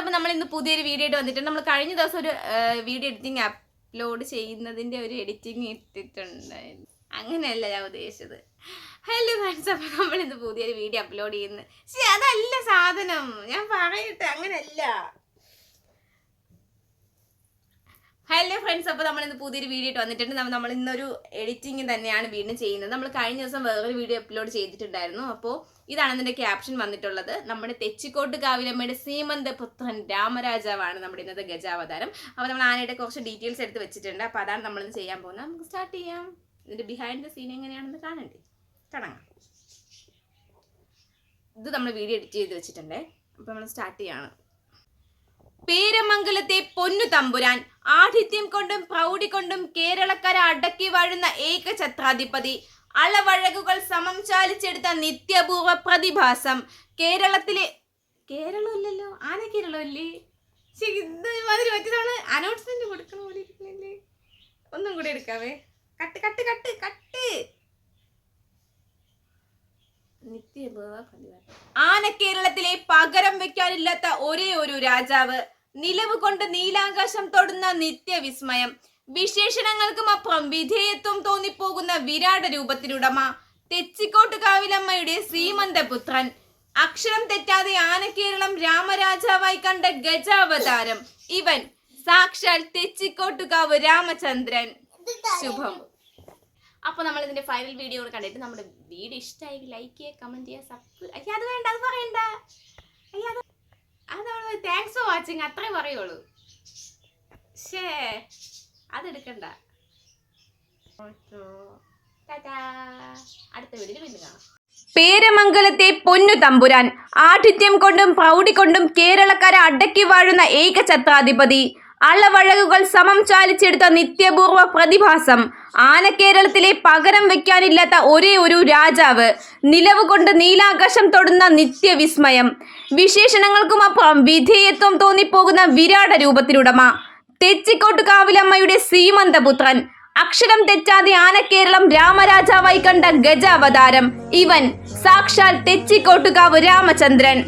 അപ്പോൾ നമ്മൾ ഇന്ന് പുതിയൊരു വീഡിയോ ആയിട്ട് വന്നിട്ടുണ്ട്. നമ്മൾ കഴിഞ്ഞ ദിവസം ഒരു വീഡിയോ എഡിറ്റിംഗ് അപ്ലോഡ് ചെയ്യുന്നതിന്റെ ഒരു എഡിറ്റിംഗ് ഇട്ടിട്ടുണ്ടായിരുന്നു അങ്ങനെയല്ല ഞാൻ ഉദ്ദേശിച്ചത്. ഹലോ ഫ്രണ്ട്സ് അപ്പോൾ നമ്മൾ ഇന്ന് പുതിയൊരു വീഡിയോ അപ്ലോഡ് ചെയ്യുന്നത് അതല്ല സാധനം. ഞാൻ പറയട്ടെ അങ്ങനെയല്ല. ഹലോ ഫ്രണ്ട്സ് അപ്പോൾ നമ്മൾ ഇന്ന് പുതിയൊരു വീഡിയോ ആയിട്ട് വന്നിട്ടുണ്ട്. നമ്മൾ ഇന്നൊരു എഡിറ്റിംഗ് തന്നെയാണ് വീണ്ടും ചെയ്യുന്നത്. നമ്മൾ കഴിഞ്ഞ ദിവസം വേറൊരു വീഡിയോ അപ്ലോഡ് ചെയ്തിട്ടുണ്ടായിരുന്നു. അപ്പോൾ ഇതാണ് അതിന്റെ ക്യാപ്ഷൻ വന്നിട്ടുള്ളത്. നമ്മുടെ തെച്ചിക്കോട്ട് കാവിലമ്മയുടെ സീമന്ത പുത്രൻ രാമരാജാവാണ് നമ്മുടെ ഇന്നത്തെ ഗജാവതാരം. അപ്പോൾ നമ്മൾ ആനയുടെ കുറച്ച് ഡീറ്റെയിൽസ് എടുത്ത് വെച്ചിട്ടുണ്ട്. അപ്പോൾ അതാണ് നമ്മളിന്ന് ചെയ്യാൻ പോകുന്നത്. നമുക്ക് സ്റ്റാർട്ട് ചെയ്യാം. ഇതിന്റെ ബിഹൈൻഡ് ദ സീൻ എങ്ങനെയാണെന്ന് കാണണ്ടേ? തുടങ്ങാം ഇത് നമ്മൾ വീഡിയോ എഡിറ്റ് ചെയ്ത് വെച്ചിട്ടുണ്ടേ. അപ്പോൾ നമ്മൾ സ്റ്റാർട്ട് ചെയ്യാണ്. പേരമംഗലത്തെ പൊന്നു തമ്പുരാൻ ആഠിത്യം കൊണ്ടും പ്രൗഢി കൊണ്ടും കേരളക്കര അടക്കി വാഴുന്ന ഏക ഛത്രാധിപതി. അളവഴകുകൾ സമം ചാലിച്ചെടുത്ത നിത്യപൂർവ പ്രതിഭാസം. കേരളത്തിലെ കേരളമല്ലല്ലോ ആന കേരളമല്ലേ? ഇതുമാതിരി ഇത് മാതിരി പറ്റി നമ്മൾ അനൗൺസ്മെന്റ് കൊടുക്കണ പോലെ ഇരിക്കുന്നില്ലേ? ഒന്നും കൂടി എടുക്കാവേ. Cut cut cut cut. ആന കേരളത്തിലെ പകരം വെക്കാനില്ലാത്ത ഒരേ ഒരു രാജാവ്. നിലവ് കൊണ്ട് നീലാകാശം തൊടുന്ന നിത്യവിസ്മയം. വിശേഷണങ്ങൾക്കും അപ്പുറം വിധേയത്വം തോന്നിപ്പോകുന്ന വിരാട രൂപത്തിനുടമ തെച്ചിക്കോട്ട് കാവിലമ്മയുടെ ശ്രീമന്തപുത്രൻ. അക്ഷരം തെറ്റാതെ ആനക്കേരളം രാമരാജാവായി കണ്ട ഗജാവതാരം ഇവൻ. സാക്ഷാൽ തെച്ചിക്കോട്ടുകാവ് രാമചന്ദ്രൻ. ശുഭം. അപ്പൊ നമ്മൾ ഇതിന്റെ ഫൈനൽ വീഡിയോ കണ്ടിട്ട് നമ്മുടെ വീഡിയോ ഇഷ്ടമായി ലൈക്ക് ചെയ്യുക കമന്റ് ചെയ്യുക സബ്സ്ക്രൈബ് അത് വേണ്ട അത് പറയണ്ട അയ്യ അത് അത് നമ്മൾ താങ്ക്സ് ഫോർ വാച്ചിങ് അത്രേ പറയുള്ളൂ. ഷേ അതെടുക്കണ്ട. അടുത്ത പേരമംഗലത്തെ പൊന്നു തമ്പുരാൻ. ആഠിത്യം കൊണ്ടും പ്രൗഢി കൊണ്ടും കേരളക്കാരെ അടക്കി വാഴുന്ന ഏക ഛത്രാധിപതി അളവഴകുകൾ സമം ചാലിച്ചെടുത്ത നിത്യപൂർവ പ്രതിഭാസം. ആനക്കേരളത്തിലെ പകരം വെക്കാനില്ലാത്ത ഒരേ ഒരു രാജാവ്. നിലവുകൊണ്ട് നീലാകാശം തൊടുന്ന നിത്യവിസ്മയം. വിശേഷണങ്ങൾക്കും അപ്പുറം വിധേയത്വം തോന്നിപ്പോകുന്ന വിരാട രൂപത്തിലുടമ. തെച്ചിക്കോട്ട് കാവിലമ്മയുടെ സീമന്തപുത്രൻ അക്ഷരം തെറ്റാതെ ആനക്കേരളം രാമരാജാവായി കണ്ട ഗജാവതാരം. ഇവൻ സാക്ഷാൽ തെച്ചിക്കോട്ടുകാവ് രാമചന്ദ്രൻ.